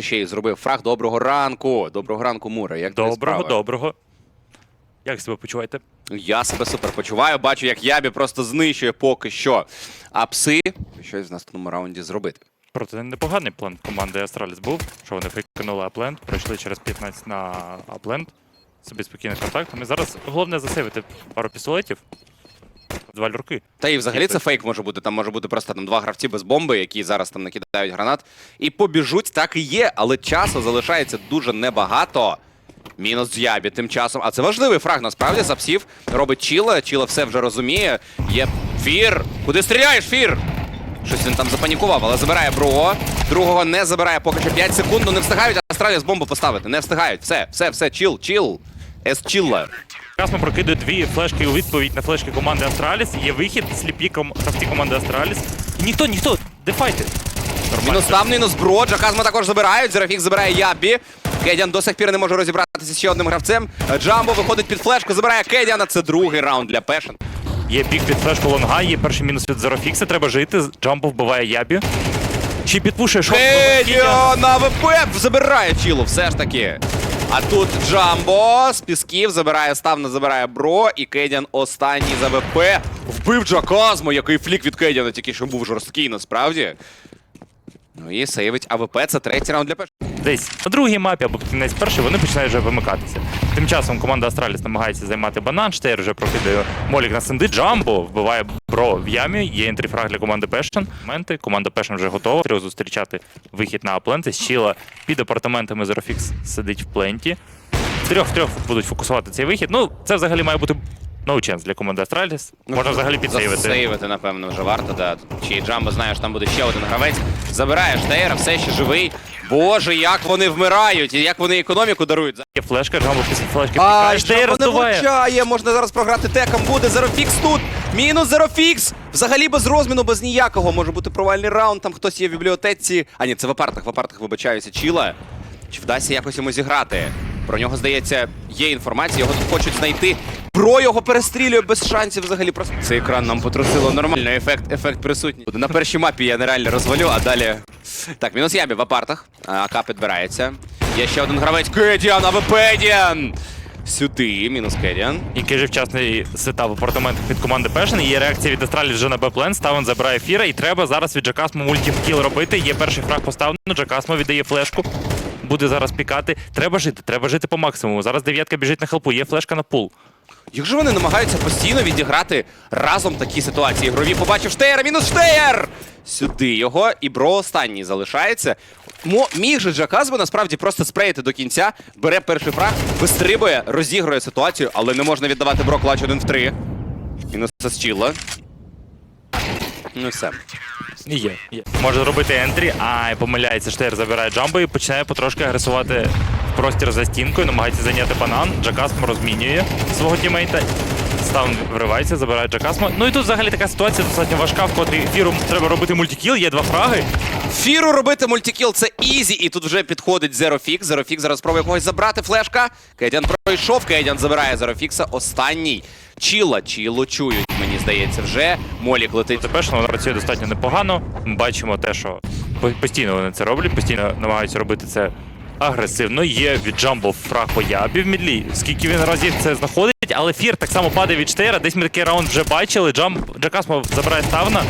ще й зробив фраг. Доброго ранку. Доброго ранку, Мура. Як Доброго, справи? доброго. Як себе почуваєте? Я себе супер почуваю. Бачу, як Ябі просто знищує поки що. А пси щось в наступному раунді зробити. Проте непоганий план команди Астраліс був, що вони фейкнули апленд, пройшли через 15 на апленд, собі спокійний контакт. І зараз головне засейвити пару пістолетів, два люрки. Та і взагалі це фейк може бути. Там може бути просто там два гравці без бомби, які зараз там накидають гранат. І побіжуть, так і є, але часу залишається дуже небагато. Мінус з Ябі тим часом. А це важливий фраг, насправді, запсів. Робить Чіла, Чіла все вже розуміє. Є фір. Куди стріляєш, фір? Щось він там запанікував, але забирає Бро. Другого не забирає поки що 5 секунд. Ну не встигають Астраліс бомбу поставити. Не встигають. Все, все, все, чіл, чіл. Ес чілла. Касмо прокидує дві флешки у відповідь на флешки команди Астраліс. Є вихід, сліпі ком... гравці команди Астраліс. Ніхто, ніхто, дефайте. Мінус там, мінус бро. Джаказма також забирають. Зерафік забирає Ябі. Кедян до сих пір не може розібратися з ще одним гравцем. Джамбо виходить під флешку, забирає Кедяна. Це другий раунд для Пешен. Є пік під флешку лонга, є перший мінус від Зерофікса, треба жити. Джампо вбиває ябі. Чи підпушує шот? Кедян на ВП забирає Чілу, все ж таки. А тут Джамбо з пісків забирає ставна, забирає бро, і Кедян останній за ВП. Вбив Джаказмо, який флік від Кедяна, тільки що був жорсткий насправді. Ну і сейвить АВП, це третій раунд для Пешен. Десь на другій мапі або кінець перший вони починають вже вимикатися. Тим часом команда Астраліс намагається займати банан, Штейр вже прокидає молік на синди, Джамбо вбиває бро в ямі, є ентріфраг для команди Пешен. Моменти, команда Пешен вже готова. Треба зустрічати вихід на апленти. Щіла під апартаментами Зерофікс сидить в пленті. Трьох-трьох будуть фокусувати цей вихід. Ну, це взагалі має бути no chance для команди Астраліс. Можна взагалі підсейвити. Засейвити, напевно, вже варто, да. Чи Джамбо знає, що там буде ще один гравець. Забирає Штейра, все ще живий. Боже, як вони вмирають, і як вони економіку дарують. Є флешка, Джамбо після флешки А, пікає. Не влучає, можна зараз програти теком буде. Зерофікс тут. Мінус Зерофікс. Взагалі без розміну, без ніякого. Може бути провальний раунд, там хтось є в бібліотеці. А ні, це в апартах, в апартах вибачаюся, Чіла. Чи вдасться якось йому зіграти? Про нього, здається, є інформація, його тут хочуть знайти. Про його перестрілює без шансів взагалі. Просто цей екран нам потрусило нормально. Ефект, ефект присутній. На першій мапі я нереально розвалю, а далі. Так, мінус ябі в апартах. АК підбирається. Є ще один гравець. Кедіан, АВПдіан! Сюди, мінус Кедіан. Який же вчасний сетап в від команди Пешен. Є реакція від Астралів вже на Б-плен. Ставен забирає фіра, і треба зараз від Джакасмо мультікіл робити. Є перший фраг поставлено. Джакасмо віддає флешку. Буде зараз пікати. Треба жити, треба жити по максимуму. Зараз дев'ятка біжить на хелпу, є флешка на пул. Як же вони намагаються постійно відіграти разом такі ситуації? Ігрові побачив Штейра, мінус Штейр! Сюди його, і бро останній залишається. Мо, міг же Джаказбо насправді просто спреїти до кінця, бере перший фраг, вистрибує, розігрує ситуацію, але не можна віддавати бро клач 1 в 3. Мінус Чілла. Ну все. Є, є. Може робити ентрі, а помиляється, Штейр забирає джамбо і починає потрошки агресувати простір за стінкою, намагається зайняти банан. Джакасмо розмінює свого тімейта. Ставн вривається, забирає Джакасмо. Ну і тут взагалі така ситуація достатньо важка, в котрій фіру треба робити мультикіл, є два фраги. Фіру робити мультикіл це ізі, і тут вже підходить Зерофікс. Зерофікс зараз спробує когось забрати. Флешка. Кедян пройшов. Кедян забирає Зерофікса. Останній. Чіла, чіло чують, мені здається, вже. Молік летить. Тепер вона працює достатньо непогано. Ми бачимо те, що постійно вони це роблять, постійно намагаються робити це агресивно. Є від Джамбо фраг по ябі в мідлі. Скільки він разів це знаходить, але фір так само падає від Штейра. Десь ми такий раунд вже бачили. Джамп Джакасмо забирає ставна.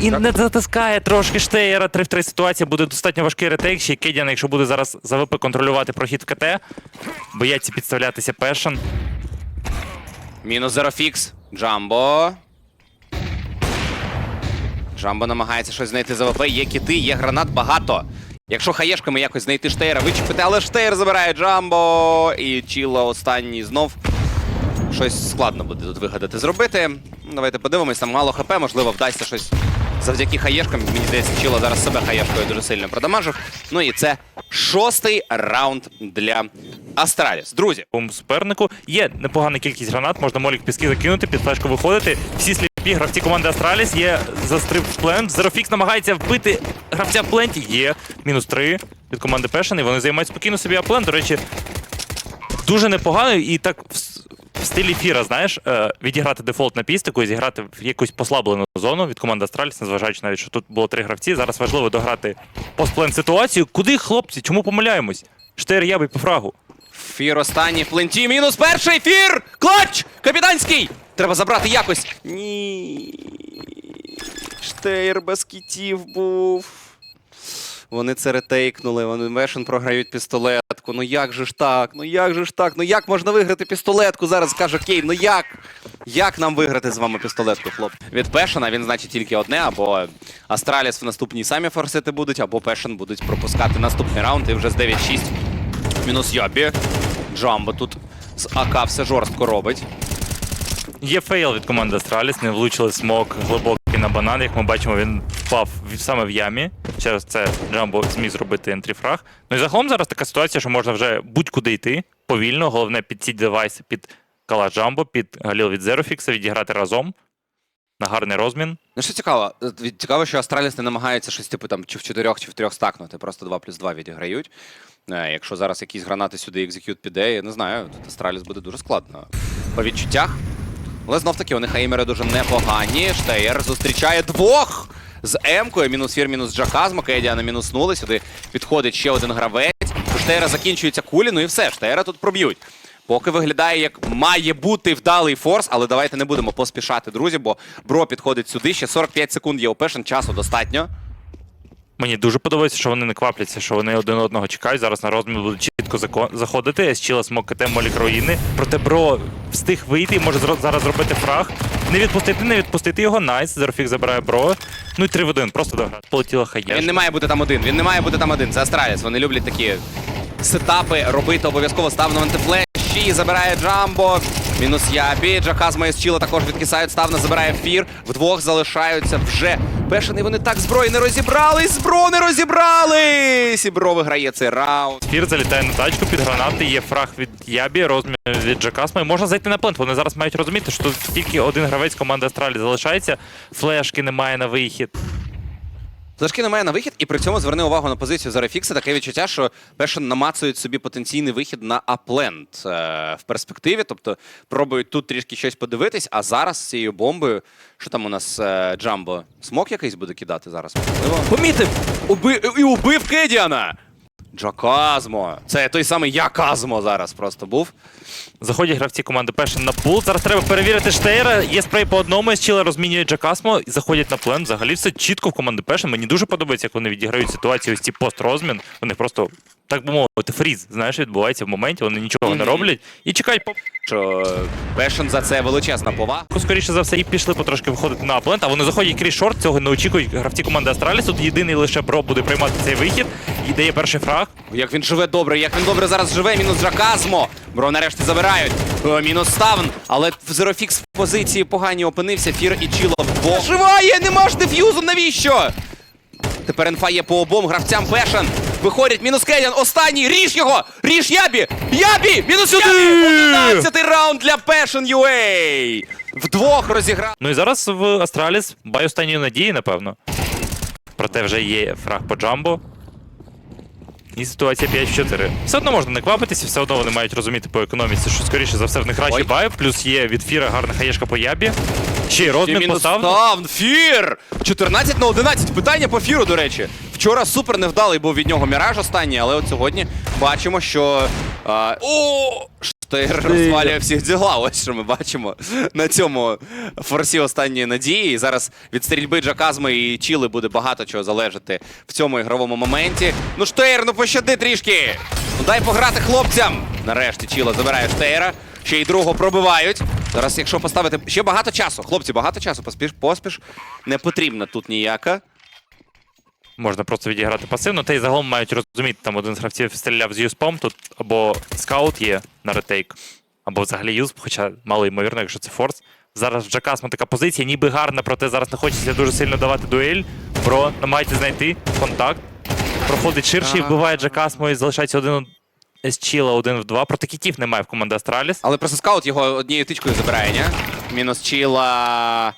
І не затискає трошки Штейра. 3 в 3 ситуація буде достатньо важкий ретейк. Ще й Кедян, якщо буде зараз за ВП контролювати прохід в КТ, бояться підставлятися Пешен. Мінус Зерофікс. Джамбо. Джамбо намагається щось знайти за ВП. Є кіти, є гранат багато. Якщо хаєшками якось знайти Штейра, вичепити, але Штейр забирає Джамбо. І Чіло останній знов. Щось складно буде тут вигадати зробити. Ну, Давайте подивимось, там мало ХП, можливо, вдасться щось завдяки хаєшкам. Мені здається, Чіло зараз себе хаєшкою дуже сильно продамажив. Ну і це шостий раунд для Астраліс. Друзі, Бум супернику. Є непогана кількість гранат, можна молік піски закинути, під флешку виходити. Всі сліпі гравці команди Астраліс є застриб в плент. Зерофікс намагається вбити гравця в пленті. Є мінус 3 від команди Пешен, і вони займають спокійно собі аплент. До речі, дуже непогано і так в стилі Фіра, знаєш, е, відіграти дефолт на пістику і зіграти в якусь послаблену зону від команди Астраліс, незважаючи навіть, що тут було три гравці. Зараз важливо дограти постплен ситуацію. Куди, хлопці? Чому помиляємось? Штейр ябий по фрагу. Фір останній в пленті. Мінус перший фір! Клач! Капітанський! Треба забрати якось. Ні. Штейр без кітів був. Вони це ретейкнули, вони Вешен програють пістолетку. Ну як же ж так? Ну як же ж так? Ну як можна виграти пістолетку? Зараз каже Кейн. Ну як? Як нам виграти з вами пістолетку, хлоп? Від Пешена він значить тільки одне, або Астраліс в наступній самі форсити будуть, або Пешен будуть пропускати наступний раунд і вже з 9-6. Мінус Йобі. Джамбо тут з АК все жорстко робить. Є фейл від команди Астраліс, не влучили смок глибокий на банан. Як ми бачимо, він впав саме в ямі. Через це Джамбо зміг зробити ентріфраг. Ну і загалом зараз така ситуація, що можна вже будь-куди йти повільно. Головне під ці девайси, під Кала Джамбо, під Галіл від Зерофікса відіграти разом на гарний розмін. Ну що цікаво, цікаво, що Астраліс не намагається щось типу там чи в чотирьох, чи в трьох стакнути. Просто 2 плюс 2 відіграють. Е, Якщо зараз якісь гранати сюди екзекют піде, я не знаю, тут Астраліс буде дуже складно. По відчуттях. Але знов таки, у них еймери дуже непогані. Штейр зустрічає двох з Емкою. Мінус фір, мінус Джаказмо. Кедіана мінуснули. Сюди підходить ще один гравець. У Штейра закінчуються кулі, ну і все. Штейра тут проб'ють. Поки виглядає, як має бути вдалий форс, але давайте не будемо поспішати, друзі, бо бро підходить сюди. Ще 45 секунд є у Пешен, часу достатньо. Мені дуже подобається, що вони не квапляться, що вони один одного чекають. Зараз на розмін будуть чітко заходити. Есчіла смок КТ Молік руїни. Проте бро встиг вийти і може зараз зробити фраг. Не відпустити, не відпустити його. Найс. Зерофік забирає бро. Ну і 3 в 1. Просто дограти. Полетіла хаєш. Він не має бути там один. Він не має бути там один. Це Астраліс. Вони люблять такі сетапи робити обов'язково став на антифлеші. Забирає Джамбо. Мінус Ябі. Джаказма і Чіла також відкисають. Ставна забирає фір. Вдвох залишаються вже Пешен. Вони так зброї не розібрались. Збро не розібрались. І бро виграє цей раунд. Фір залітає на тачку під гранати, є фраг від Ябі, розмір від Джакасма. Можна зайти на плент. Вони зараз мають розуміти, що тут тільки один гравець команди Астралі залишається. Флешки немає на вихід. Флешки немає на вихід, і при цьому зверни увагу на позицію Зарефікса. Таке відчуття, що Пешен намацують собі потенційний вихід на апленд е, в перспективі. Тобто пробують тут трішки щось подивитись, а зараз з цією бомбою, що там у нас е, Джамбо? Смок якийсь буде кидати зараз? Помітив! Уби... І убив Кедіана! Джаказмо! Це той самий Яказмо зараз просто був. Заходять гравці команди Пешен на пул. Зараз треба перевірити Штейра. Є спрей по одному, Чіла розмінює Джакасмо і заходять на плен. Взагалі все чітко в команди Пешен. Мені дуже подобається, як вони відіграють ситуацію ось ці пост-розмін. Вони просто, так би мовити, фріз, знаєш, відбувається в моменті, вони нічого не роблять і чекають по Що Пешен за це величезна повага. скоріше за все, і пішли потрошки виходити на аплент, а вони заходять крізь шорт, цього не очікують гравці команди Астраліс. Тут єдиний лише бро буде приймати цей вихід. І дає перший фраг. Як він живе добре, як він добре зараз живе, мінус Джаказмо. Бро нарешті забирають. Мінус Ставн, але в Зерофікс в позиції погані опинився. Фір і Чіло вдвох. Живає, нема ж деф'юзу, навіщо? Тепер інфа є по обом гравцям Пешен. Виходять, мінус Кедян, останній, ріж його! Ріж Ябі! Ябі! Мінус Ябі! 11 раунд для Passion UA! Вдвох розіграв. Ну і зараз в Астраліс бай останньої надії, напевно. Проте вже є фраг по джамбо. І ситуація 5 в 4. Все одно можна не квапитися, все одно вони мають розуміти по економіці, що скоріше за все в них ращі баю. Плюс є від фіра гарна хаєшка по ябі. Ще й розмін мінус постав. Фір! 14 на 11. Питання по Фіру, до речі. Вчора супер невдалий був від нього міраж останній, але от сьогодні бачимо, що. А, о! Штейр розвалює всіх діла. Ось що ми бачимо на цьому форсі останньої надії. І зараз від стрільби Джаказми і Чіли буде багато чого залежати в цьому ігровому моменті. Ну, Штейр, ну пощади трішки! Ну дай пограти хлопцям! Нарешті Чіла забирає Штейра. Ще й другого пробивають. Зараз, якщо поставити. Ще багато часу. Хлопці, багато часу. Поспіш, поспіш. Не потрібна тут ніяка. Можна просто відіграти пасивно, та й загалом мають розуміти, там один з гравців стріляв з юспом, тут або скаут є на ретейк, або взагалі юсп, хоча мало ймовірно, якщо це форс. Зараз в Джакасма така позиція, ніби гарна, проте зараз не хочеться дуже сильно давати дуель. Бро, намагається знайти контакт. Проходить ширше і вбиває Джакасмо і залишається один з Чіла, один в два. Проте кітів немає в команди Астраліс. Але просто скаут його однією тичкою забирає, ні? Мінус Чіла.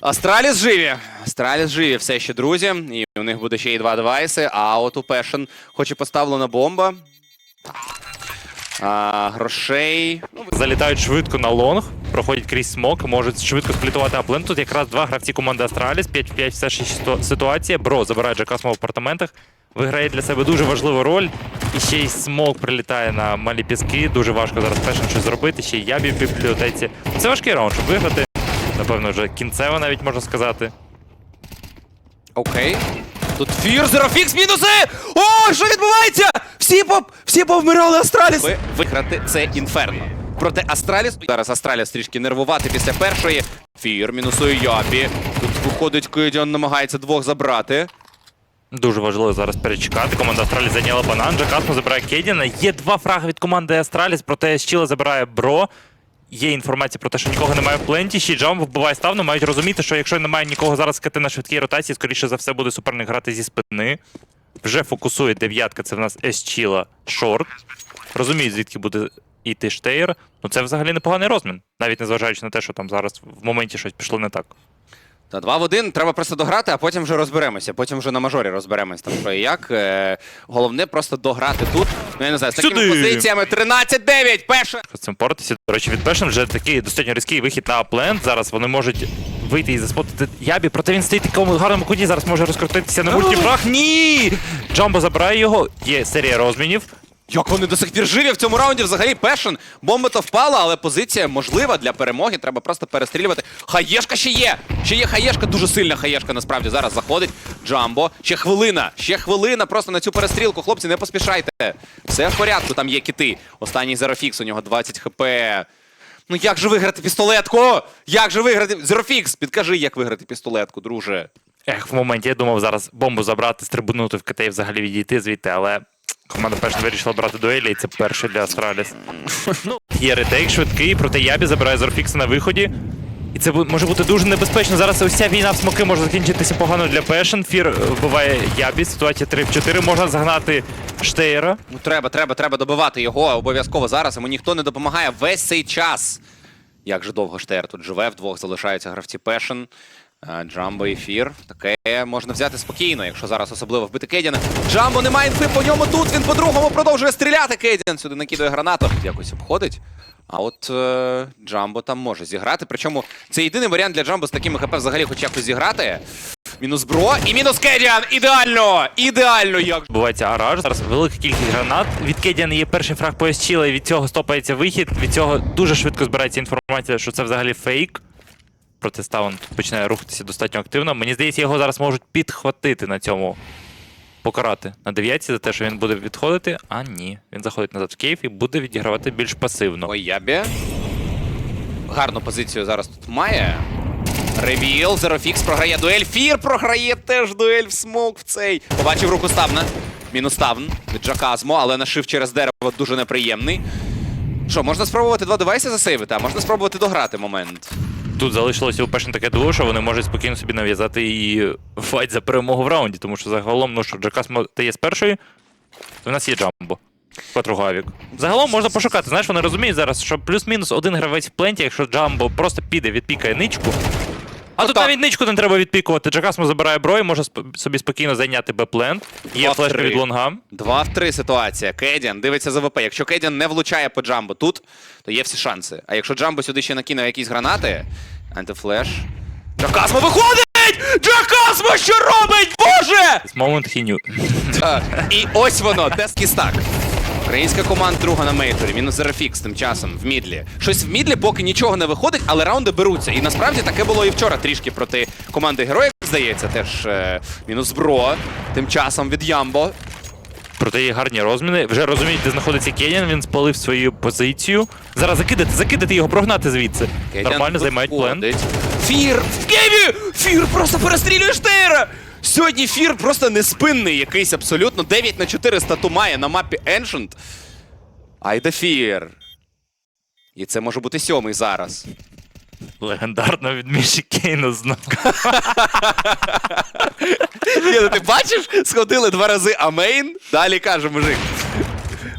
Астраліс живі. Астраліс живі все ще, друзі. І у них буде ще й два девайси. А от у Пешен хоч і поставлена бомба. А, грошей. Ну, Залітають швидко на лонг, проходять крізь смок, можуть швидко сплітувати аплен. Тут якраз два гравці команди Астраліс, 5 в 5 все ще ситуація. Бро забирає Джакасмо в апартаментах. Виграє для себе дуже важливу роль. І ще й смок прилітає на малі піски. Дуже важко зараз пешен щось зробити. Ще й ябі в бібліотеці. Це важкий раунд, щоб виграти. Напевно, вже кінцево навіть можна сказати. Окей. Тут фір, зерофікс, мінуси! О, що відбувається? Всі поп, всі повмирали Астраліс! Ви виграти це інферно. Проти Астраліс. Зараз Астраліс трішки нервувати після першої. Фір, мінусує Ябі. Тут виходить Кидіон, намагається двох забрати. Дуже важливо зараз перечекати. Команда Астраліс зайняла банан. Джакасмо забирає Кедіна. Є два фраги від команди Астраліс, проте Щіла забирає Бро. Є інформація про те, що нікого немає в пленті. Ще джам вбиває ставно, Мають розуміти, що якщо немає нікого зараз скати на швидкій ротації, скоріше за все буде суперник грати зі спини. Вже фокусує дев'ятка. Це в нас С-Чіла шорт. Розуміють, звідки буде йти Штейр. Ну це взагалі непоганий розмін, навіть незважаючи на те, що там зараз в моменті щось пішло не так. Та два в один, треба просто дограти, а потім вже розберемося. Потім вже на мажорі розберемось там що і як. Е, головне просто дограти тут. Ну я не знаю, з такими Сюди! позиціями 13-9, перша. з цим портися. До речі, від Пешен вже такий достатньо різкий вихід на аплент. Зараз вони можуть вийти і заспотити Ябі, проте він стоїть в такому гарному куті, зараз може розкрутитися на мультифраг. Ні! Джамбо забирає його. Є серія розмінів. Як вони до сих пір живі в цьому раунді взагалі пешен. Бомба то впала, але позиція можлива для перемоги. Треба просто перестрілювати. Хаєшка ще є! Ще є хаєшка, дуже сильна хаєшка насправді. Зараз заходить Джамбо. Ще хвилина, ще хвилина просто на цю перестрілку. Хлопці, не поспішайте. Все в порядку, там є кіти. Останній Зерофікс, у нього 20 хп. Ну як же виграти пістолетку? Як же виграти? Зерофікс, підкажи, як виграти пістолетку, друже. Ех, в моменті я думав зараз бомбу забрати, стрибнути в КТ і взагалі відійти звідти, але команда Пешен вирішила брати дуелі, і це перше для Астраліс. ну, є ретейк швидкий, проте Ябі забирає Зорфікса на виході. І це може бути дуже небезпечно. Зараз ця війна в смоки може закінчитися погано для Пешен. Фір е, вбиває Ябі. Ситуація 3 в 4. Можна загнати Штейра. Ну треба, треба, треба добивати його обов'язково зараз. Йому ніхто не допомагає весь цей час. Як же довго Штейр тут живе, вдвох залишаються гравці Пешен. Е, Джамбо і Фір. Таке можна взяти спокійно, якщо зараз особливо вбити Кедіна. Джамбо немає інфи по ньому тут. Він по-другому продовжує стріляти. Кедін сюди накидує гранату. Якось обходить. А от е, Джамбо там може зіграти. Причому це єдиний варіант для Джамбо з такими ХП взагалі хоч якось зіграти. Мінус Бро і мінус Кедіан. Ідеально! Ідеально! Як Бувається араж. Зараз велика кількість гранат. Від Кедіана є перший фраг по Есчіла, і від цього стопається вихід. Від цього дуже швидко збирається інформація, що це взагалі фейк. Проте Ставан починає рухатися достатньо активно. Мені здається, його зараз можуть підхватити на цьому. Покарати на дев'ятці за те, що він буде відходити. А ні. Він заходить назад в кейф і буде відігравати більш пасивно. Ой, Ябі. Гарну позицію зараз тут має. Ревіл, Зерофікс програє дуель. Фір програє теж дуель в смок в цей. Побачив руку Ставна. Мінус Ставн від Джаказмо, але нашив через дерево дуже неприємний. Що, можна спробувати два девайси засейвити, а можна спробувати дограти момент. Тут залишилося у першому таке дуо, що вони можуть спокійно собі нав'язати і файт за перемогу в раунді, тому що загалом, ну що Джакас є з першої, то в нас є Джамбо. Котрого Авік. Загалом можна пошукати. Знаєш, вони розуміють зараз, що плюс-мінус один гравець в пленті, якщо Джамбо просто піде, відпікає ничку. А тут навіть ничку не треба відпікувати. Джакасмо забирає бро і може собі спокійно зайняти Б-плент. Є флешка від лонга. Два в три ситуація. Кедіан дивиться за ВП. Якщо Кедіан не влучає по Джамбо тут, то є всі шанси. А якщо Джамбо сюди ще накинув якісь гранати, антифлеш. Джакасмо виходить! Джакасмо що робить? Боже! З момент хіню. А, І ось воно, тест кістак. Українська команда друга на мейторі. Мінус Зерафікс тим часом в мідлі. Щось в мідлі поки нічого не виходить, але раунди беруться. І насправді таке було і вчора трішки проти команди героїв, здається, теж е, мінус бро. Тим часом від Ямбо. Проте є гарні розміни. Вже розуміють, де знаходиться Кенін, він спалив свою позицію. Зараз закидати, закидати його, прогнати звідси. Кедян Нормально займають плен. Фір в Кеві! Фір просто перестрілює Штейра! Сьогодні Фір просто неспинний якийсь абсолютно 9 на 4 стату має на мапі Ancient. Айда Фір. І це може бути сьомий зараз. Легендарно від Міші Кейна знову. Ні, ну ти бачиш, сходили два рази Амейн, далі каже мужик.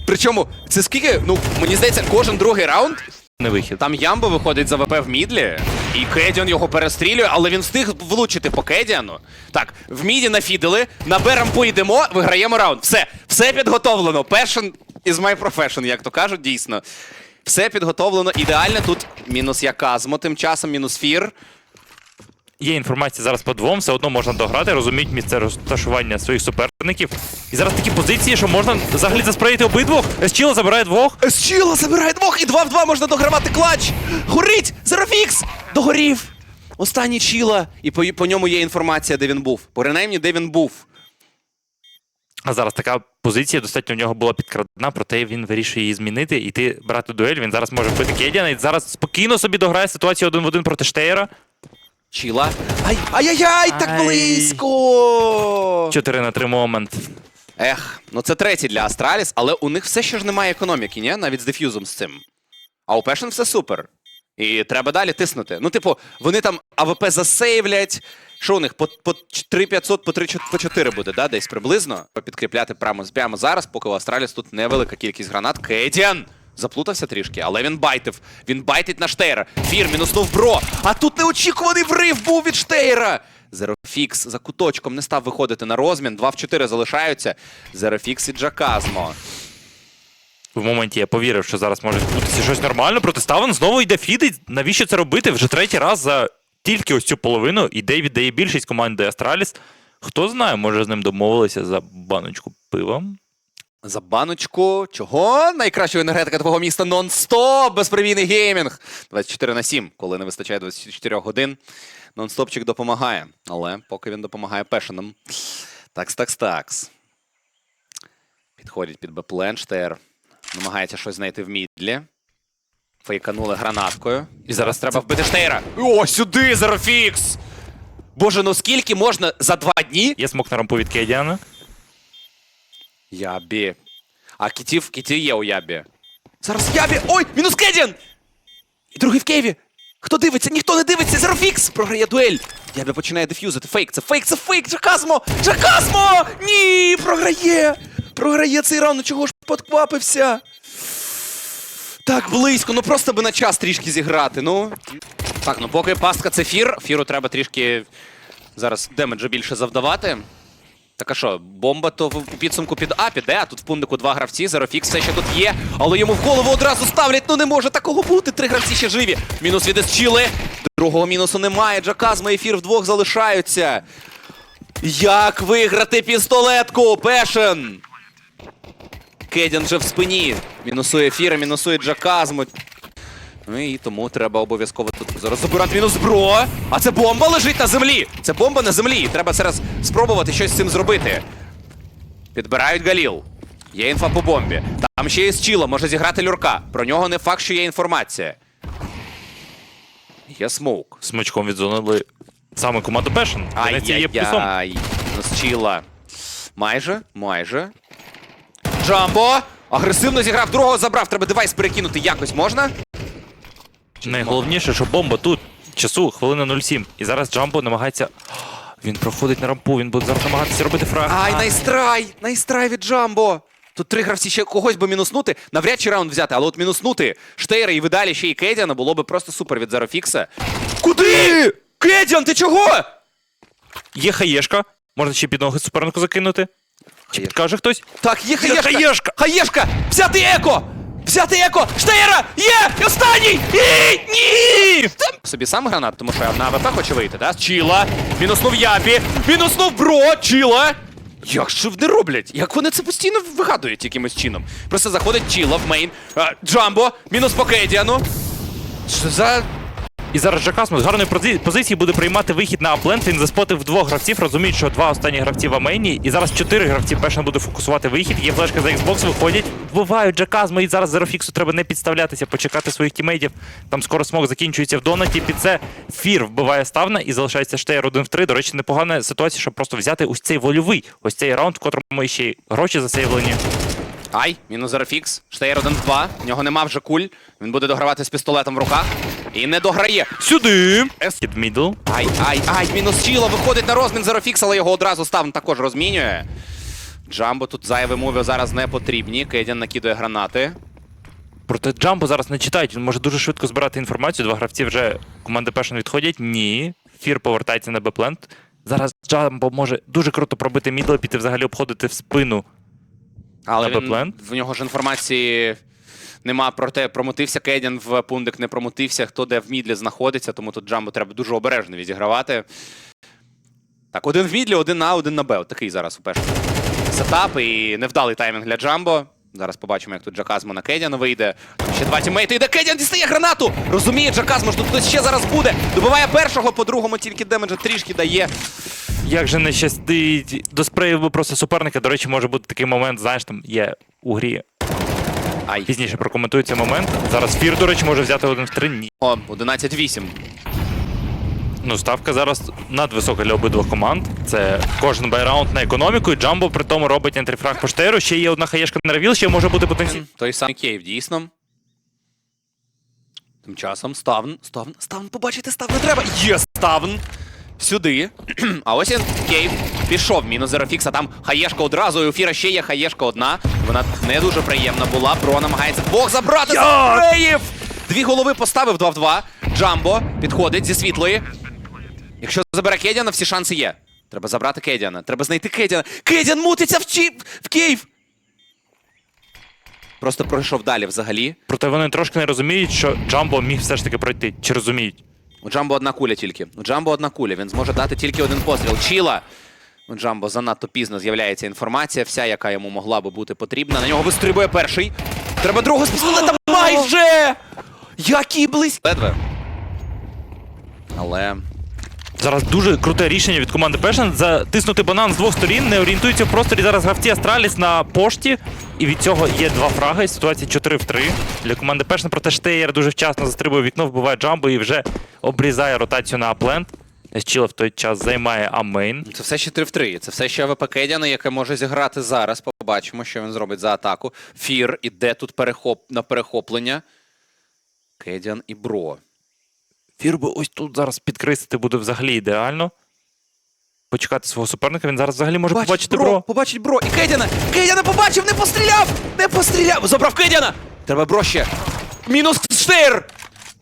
Причому, це скільки? Ну, мені здається, кожен другий раунд Не вихід. Там Ямбо виходить за ВП в мідлі, і Кедіон його перестрілює, але він встиг влучити по Кедіану. Так, в міді нафідили, на Берампу поїдемо, виграємо раунд. Все, все підготовлено. Passion is my profession, як то кажуть, дійсно. Все підготовлено ідеально. Тут мінус Яказмо, тим часом мінус Фір. Є інформація зараз по двом, все одно можна дограти, розуміють місце розташування своїх суперників. І зараз такі позиції, що можна взагалі заспреїти обидвох. Есчіла забирає двох. Есчіла забирає двох, і два в два можна догравати клач. Горить! Зерофікс! Догорів! Останній Чіла. І по, по ньому є інформація, де він був. Принаймні, де він був. А зараз така позиція достатньо в нього була підкрадена, проте він вирішує її змінити, іти брати дуель. Він зараз може вбити Кедіана і зараз спокійно собі дограє ситуацію один в один проти Штейра. Чіла. Ай, ай-яй-яй, так Ай. близько! 4 на 3 момент. Ех, ну це третій для Астраліс, але у них все ще ж немає економіки, ні? Навіть з деф'юзом з цим. А у Пешен все супер. І треба далі тиснути. Ну, типу, вони там АВП засейвлять. Що у них? По, по 3500, по 3 по 4 буде, да? десь приблизно. Підкріпляти прямо, прямо зараз, поки у Астраліс тут невелика кількість гранат. Кейдіан! Заплутався трішки, але він байтив. Він байтить на Штейра. Фір мінуснув бро. А тут неочікуваний врив був від Штейра. Зерофікс за куточком не став виходити на розмін. 2 в 4 залишаються. Зерофікс і Джаказмо. В моменті я повірив, що зараз може відбутися щось нормально. Проти Ставен знову йде фідить. Навіщо це робити? Вже третій раз за тільки ось цю половину. Ідей віддає більшість команди Астраліс. Хто знає, може з ним домовилися за баночку пива. За баночку чого? Найкраща енергетика твого міста нон-стоп! Безпривійний геймінг! 24 на 7, коли не вистачає 24 годин. Нон-стопчик допомагає. Але поки він допомагає пешенам. Такс, такс, такс. Підходять під Беплен, Штейр. Намагається щось знайти в мідлі. Фейканули гранаткою. І зараз треба вбити Штейра. О, сюди, Зерофікс! Боже, ну скільки можна за два дні? Є смок на рампу від Кедіана. Ябі. А кітів, кіті є у Ябі. Зараз Ябі! Ой! Мінус Кедін! І другий в Києві! Хто дивиться? Ніхто не дивиться! Зерофікс! Програє дуель! Ябі починає деф'юзити. Фейк, це фейк, це фейк! Джаказмо! Джаказмо! Ні! Програє! Програє цей раунд, ну чого ж подквапився? Так близько, ну просто би на час трішки зіграти, ну. Так, ну поки пастка це фір, фіру треба трішки зараз демеджу більше завдавати. Так а що, бомба то в підсумку під А піде, а тут в пунктику два гравці, Зерофікс все ще тут є, але йому в голову одразу ставлять, ну не може такого бути. Три гравці ще живі. Мінус від Есчіли. Другого мінусу немає. Джаказма і Фір вдвох залишаються. Як виграти пістолетку? Пешен! Кедін вже в спині. Мінусує Фіра, мінусує Джаказму. Ну і тому треба обов'язково тут зараз забирати мінус бро. А це бомба лежить на землі. Це бомба на землі. Треба зараз спробувати щось з цим зробити. Підбирають Галіл. Є інфа по бомбі. Там ще є Чіло, може зіграти люрка. Про нього не факт, що є інформація. Є смоук. Смачком відзонили саме команду Пешен. Ай-яй-яй. Мінус Чіла. Майже, майже. Джамбо! Агресивно зіграв, другого забрав. Треба девайс перекинути якось можна? Найголовніше, що бомба тут. Часу, хвилина 07. І зараз Джамбо намагається. Він проходить на рампу, він буде зараз намагатися робити фраг. Ай, найстрай! Найстрай від Джамбо! Тут три гравці ще когось би мінуснути. Навряд чи раунд взяти, але от мінуснути Штейра і видалі ще й Кедіана було би просто супер від Зерофікса. Куди? Кедіан, ти чого? Є хаєшка. Можна ще під ноги супернику закинути. Чи підкаже хтось? Так, є хаєшка! хаєшка! Хаєшка! Взяти еко! Взяти еко! Штейра! Є! І Останній! І ні! Собі сам гранат, тому що на АВП хоче вийти, да? Чіла! Мінуснув Ябі! Мінуснув Бро! Чіла! Як що вони роблять? Як вони це постійно вигадують якимось чином? Просто заходить Чіла в мейн. А, Джамбо! Мінус по Кедіану. Що за... І зараз Джакасмо з гарної позиції буде приймати вихід на апленд. Він заспотив двох гравців. Розуміють, що два останні гравці в амейні. І зараз чотири гравці Пешен буде фокусувати вихід. Є флешка за Xbox, виходять. Вбивають Джакасмо. І зараз Зерофіксу треба не підставлятися, почекати своїх тімейтів. Там скоро смок закінчується в донаті. Під це Фір вбиває ставна і залишається Штейр 1 в 3. До речі, непогана ситуація, щоб просто взяти ось цей вольовий, ось цей раунд, в котрому ще й гроші засейвлені. Ай, мінус Зерофікс. Штейр 1-2. В нього нема вже куль. Він буде догравати з пістолетом в руках. І не дограє. Сюди! Під мідл. Ай, ай, ай, мінус Чіло виходить на розмін Зерофікс, але його одразу став також розмінює. Джамбо тут зайві мови зараз не потрібні. Кедян накидує гранати. Проте Джамбо зараз не читають, він може дуже швидко збирати інформацію. Два гравці вже команди Пешен відходять. Ні. Фір повертається на Бепленд. Зараз Джамбо може дуже круто пробити мідл, піти взагалі обходити в спину Але він, плент? в нього ж інформації нема про те, промотився Кедян в пундик, не промотився, хто де в мідлі знаходиться, тому тут Джамбо треба дуже обережно відігравати. Так, один в мідлі, один на один на Б. Такий зараз у першому сетап і невдалий таймінг для Джамбо. Зараз побачимо, як тут Джаказмо на Кедяна вийде. Там ще два тімейти. Йде Кедян, дістає гранату! Розуміє Джаказмо, що тут хтось ще зараз буде. Добиває першого, по другому тільки демеджа трішки дає. Як же не щастить до спреїв би просто суперника. До речі, може бути такий момент, знаєш, там є у грі. Ай. Пізніше прокоментую цей момент. Зараз Фір, до речі, може взяти один в три. Ні. О, 11-8. Ну, ставка зараз надвисока для обидвох команд. Це кожен байраунд на економіку, і Джамбо при тому робить ентрифраг по штейру. Ще є одна хаєшка на ревіл, ще може бути потенційно. Той самий Кейв, дійсно. Тим часом Ставн. Ставн. Ставн, побачите, Ставн не треба. Є Ставн. Сюди. а ось він Кейв пішов. Мінус Зерофікс, а там хаєшка одразу. І у Фіра ще є хаєшка одна. Вона не дуже приємна була. Про намагається двох забрати. Спреїв! Дві голови поставив 2 в 2. Джамбо підходить зі світлої. Якщо забере Кедяна, всі шанси є. Треба забрати Кедяна. Треба знайти Кедяна. Кедян мутиться в, чіп... в Київ. Просто пройшов далі взагалі. Проте вони трошки не розуміють, що Джамбо міг все ж таки пройти. Чи розуміють? У Джамбо одна куля тільки. У Джамбо одна куля. Він зможе дати тільки один постріл. Чіла. У Джамбо занадто пізно з'являється інформація, вся, яка йому могла би бути потрібна. На нього вистрибує перший. Треба другого з пістолета. Майже! Які близькі. Ледве. Але. Зараз дуже круте рішення від команди Passion затиснути банан з двох сторін, не орієнтуються в просторі зараз гравці Астраліс на пошті. І від цього є два фраги. Ситуація 4 в 3 для команди Passion. Проте Штеєр дуже вчасно застрибує вікно, вбиває джамбо і вже обрізає ротацію на аплент. Чіла в той час займає амейн. Це все ще 3 в 3. Це все ще АВП Кедяна, яке може зіграти зараз. Побачимо, що він зробить за атаку. Фір іде тут перехоп... на перехоплення. Кедян і Бро. Фір би ось тут зараз підкрисити буде взагалі ідеально. Почекати свого суперника, він зараз взагалі може побачити бро. Побачить бро. І Кедяна. Кедяна побачив, не постріляв! Не постріляв! Забрав Кедяна! Треба бро ще. Мінус штейр!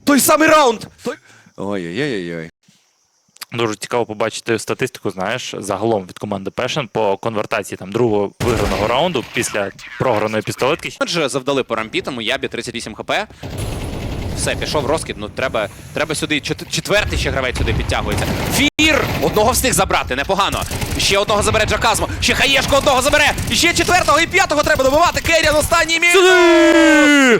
Той самий раунд! Той... Ой-ой-ой-ой. Дуже цікаво побачити статистику, знаєш, загалом від команди Passion по конвертації там другого виграного раунду після програної пістолетки. Отже, завдали по рампітам, у Ябі 38 хп. Все, пішов розкид. Ну треба, треба сюди. Четвертий ще гравець сюди підтягується. Фір! Одного встиг забрати, непогано. Ще одного забере Джаказмо. Ще хаєшку одного забере. І ще четвертого і п'ятого треба добивати. Керріан останній мій.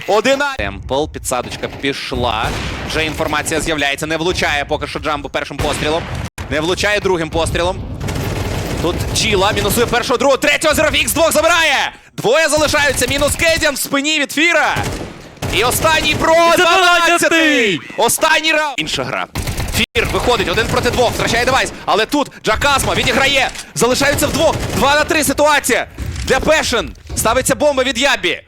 Одина. Темпл, підсадочка пішла. Вже інформація з'являється. Не влучає поки що Джамбо першим пострілом. Не влучає другим пострілом. Тут Чіла мінусує першого, другого, третього Зерофікс двох забирає! Двоє залишаються. Мінус Кедян в спині від Фіра. І останній про 12-й! Останній раунд. Інша гра. Фір виходить один проти двох, втрачає девайс. Але тут Джакасма відіграє. Залишаються вдвох. Два на три ситуація. Для Пешен. Ставиться бомба від Ябі.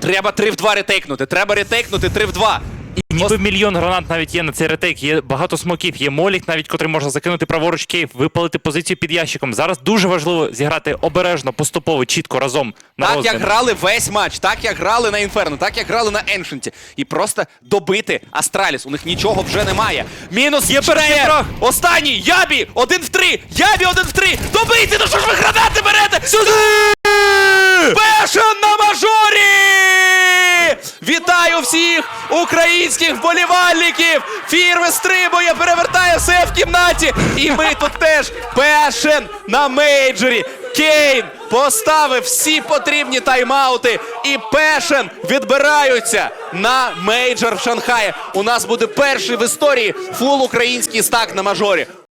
Треба 3 в 2 ретейкнути. Треба ретейкнути 3 в 2. І ніби мільйон гранат навіть є на цей ретейк, є багато смоків, є молік, навіть котрий можна закинути праворуч кейв, випалити позицію під ящиком. Зараз дуже важливо зіграти обережно, поступово, чітко разом на Так як грали весь матч, так як грали на Інферно, так як грали на Еншенті. І просто добити Астраліс. У них нічого вже немає. Мінус Є перший Останній! Ябі! Один в три! Ябі один в три! Добийте! Ну що ж ви гранати берете? Сюди! Пешен на мажорі! Вітаю всіх українських вболівальників! Фір вистрибує, перевертає все в кімнаті! І ми тут теж Пешен на мейджорі! Кейн поставив всі потрібні тайм-аути, і Пешен відбираються на мейджор в Шанхаї. У нас буде перший в історії фул український стак на мажорі.